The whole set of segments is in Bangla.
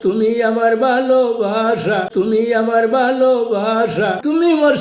তুমি আমার ভালোবাসা, তুমি আমার ভালোবাসা, তুমি মোর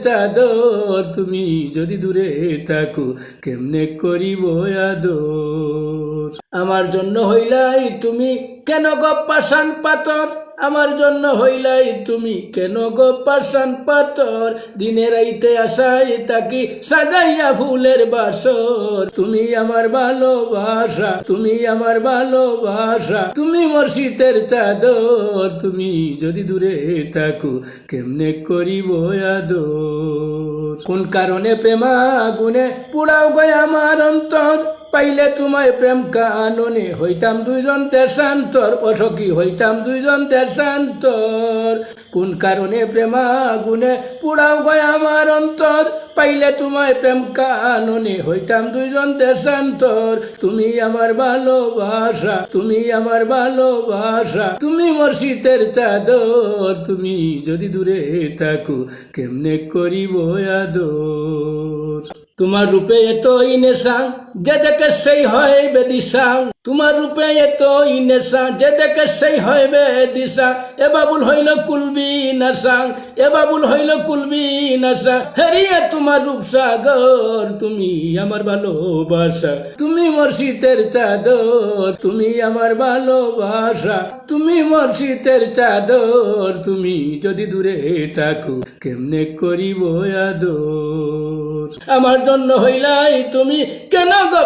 চাদর, তুমি যদি দূরে থাকো, কেমনে করিব আদর? আমার জন্য হইলাই তুমি কেন গপ্পা পাষাণ পাতর আমার জন্য হইলাই তুমি। কেন গো পাষাণ পাতর দিনে রাইতে আসাই তাকি সাজাইয়া ফুলের বাসর। তুমি আমার ভালোবাসা, তুমি আমার ভালোবাসা, তুমি মোর শীতের চাদর। তুমি যদি দূরে থাকো, কেমনে করিব আদর? কোন কারণে প্রেমা গুনে পুড়াও গয় আমার অন্তর? পাইলে তোমায় প্রেম কাননে, হইতাম দুইজন দেশান্তর, অসখী হইতাম দুইজন দেশান্তর। কোন কারণে প্রেমা গুনে পুড়াও গয় আমার অন্তর? পাইলে তোমায় প্রেম কাননে, হইতাম দুইজন দেশান্তর। তুমি আমার ভালোবাসা, তুমি আমার ভালোবাসা, তুমি মোর শীতের চাদর। তুমি যদি দূরে থাকো, কেমনে করিব আদর? তোমার রূপে এত ইনেশাং যে দেখে সেই হয় বেদিশাং, তোমার রূপে এত ইনেশাং যে দেখে সেই হয় বেদিশাং, এ বাবুল হইল কুলবি নাসাং এ বাবুল হইল কুলবি নাসা হেরিয়ে তোমার রূপ সাগর, তুমি আমার ভালোবাসা। তুমি শীতের চাদর, তুমি আমার ভালোবাসা। তুমি শীতের চাদর, তুমি যদি দূরে থাকো, কেমনে করিব আদর? আমার জন্য হইলাই তুমি, কেন গো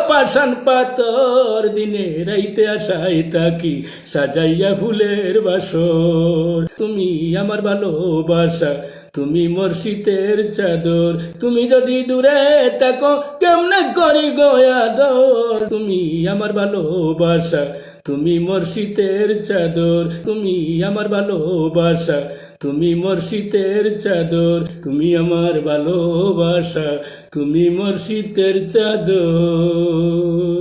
পাতর দিনে রাইতে আসাই তাকি সাজাইয়া ফুলের বাসর। তুমি আমার ভালোবাসা তুমি মোর শীতের চাদর, তুমি যদি দূরে থাকো, কেমনে করি গয়াদর তুমি আমার ভালোবাসা, তুমি মোর শীতের চাদর, তুমি আমার ভালোবাসা, তুমি মোর শীতের চাদর, তুমি আমার ভালোবাসা, তুমি মোর শীতের চাদর।